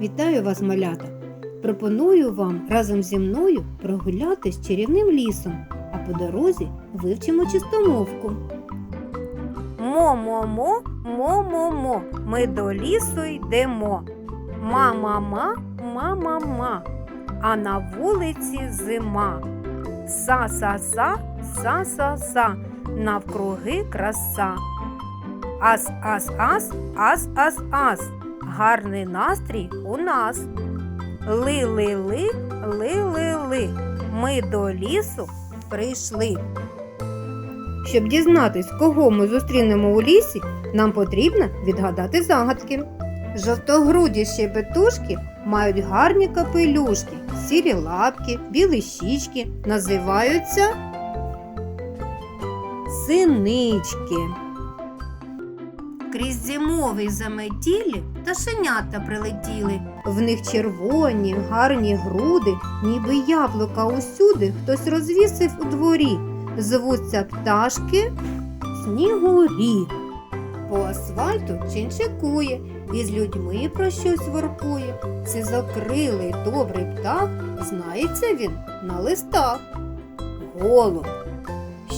Вітаю вас, малята! Пропоную вам разом зі мною прогулятись чарівним лісом, а по дорозі вивчимо чистомовку. Мо-мо-мо, мо-мо-мо, ми до лісу йдемо. Ма-ма-ма, ма-ма-ма, а на вулиці зима. Са-са-са, са-са-са, навкруги краса. Ас-ас-ас, ас-ас-ас, гарний настрій у нас. Ли-ли-ли, ли-ли-ли, ми до лісу прийшли. Щоб дізнатись, кого ми зустрінемо у лісі, нам потрібно відгадати загадки. Жовтогруді щебетушки мають гарні капелюшки, сірі лапки, білі щічки, називаються синички. Крізь зимовий заметілі пташенята прилетіли. В них червоні, гарні груди, ніби яблука усюди хтось розвісив у дворі. Звуться пташки снігурі. По асфальту чинчикує і з людьми про щось воркує. Сизокрилий добрий птах, знається він на листах. Голуб.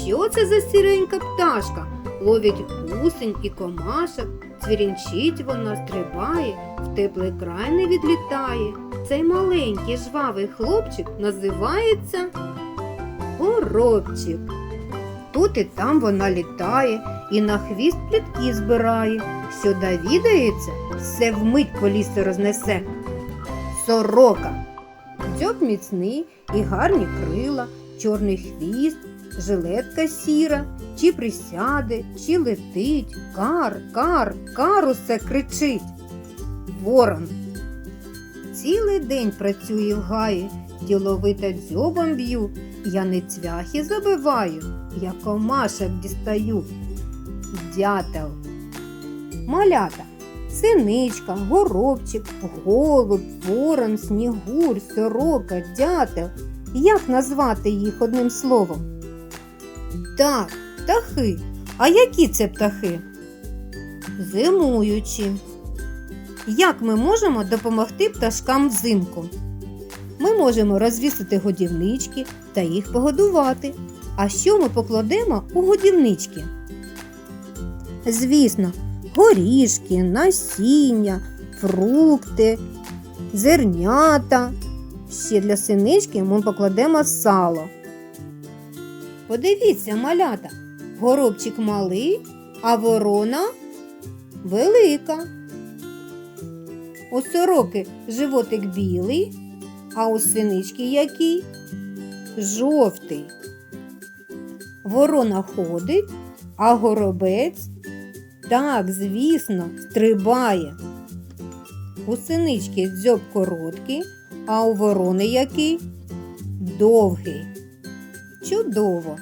Що це за сіренька пташка? Ловить гусень і комашок, цвірінчить вона, стрибає, в теплий край не відлітає. Цей маленький жвавий хлопчик називається Горобчик. Тут і там вона літає і на хвіст плітки збирає. Що довідається, все вмить по лісу рознесе. Сорока. Дзьоб міцний і гарні крила, чорний хвіст, жилетка сіра, чи присяде, чи летить, кар, кар, кар усе кричить. Ворон. Цілий день працює в гаї, діловито дзьобом б'ю, я не цвяхи забиваю, я комашок дістаю. Дятел. Малята. Синичка, горобчик, голуб, ворон, снігур, сорока, дятел. Як назвати їх одним словом? Так, птахи. А які це птахи? Зимуючі. Як ми можемо допомогти пташкам взимку? Ми можемо розвісити годівнички та їх погодувати. А що ми покладемо у годівнички? Звісно, горішки, насіння, фрукти, зернята. Ще для синички ми покладемо сало. Подивіться, малята, горобчик малий, а ворона велика. У сороки животик білий, а у синички який? Жовтий. Ворона ходить, а горобець так, звісно, стрибає. У синички дзьоб короткий, а у ворони який? Довгий. Чудово!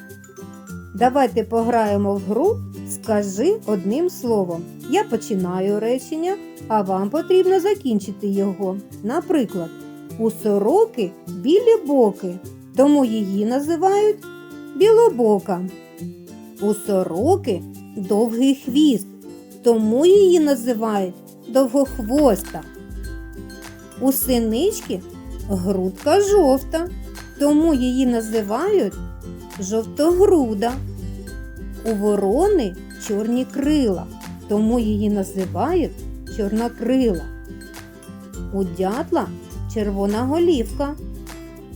Давайте пограємо в гру Скажи одним словом. Я починаю речення, а вам потрібно закінчити його. Наприклад, у сороки білі боки, тому її називають білобока. У сороки довгий хвіст, тому її називають довгохвоста. У синички грудка жовта, тому її називають жовтогруда. У ворони чорні крила, тому її називають чорнокрила. У дятла червона голівка,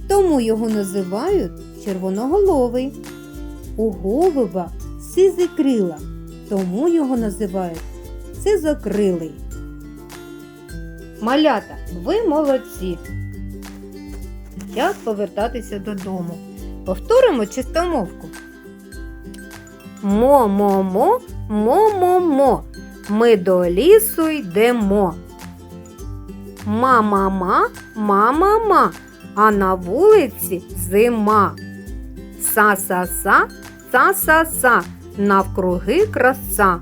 тому його називають червоноголовий. У голуба сизи крила, тому його називають сизокрилий. Малята, ви молодці. Час повертатися додому. Повторимо чистомовку. Мо-мо-мо, мо-мо-мо, ми до лісу йдемо. Ма-ма-ма, ма-ма-ма, а на вулиці зима. Са-са-са, са-са-са, навкруги краса.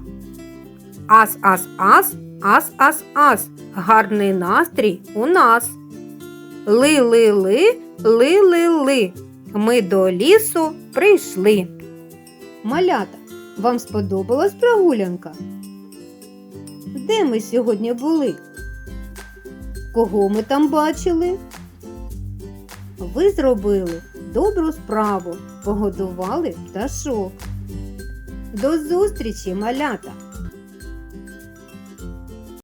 Ас-ас-ас, ас-ас-ас, гарний настрій у нас. Ли-ли-ли, ли-ли-ли, ми до лісу прийшли. Малята, вам сподобалась прогулянка? Де ми сьогодні були? Кого ми там бачили? Ви зробили добру справу, погодували пташок. До зустрічі, малята!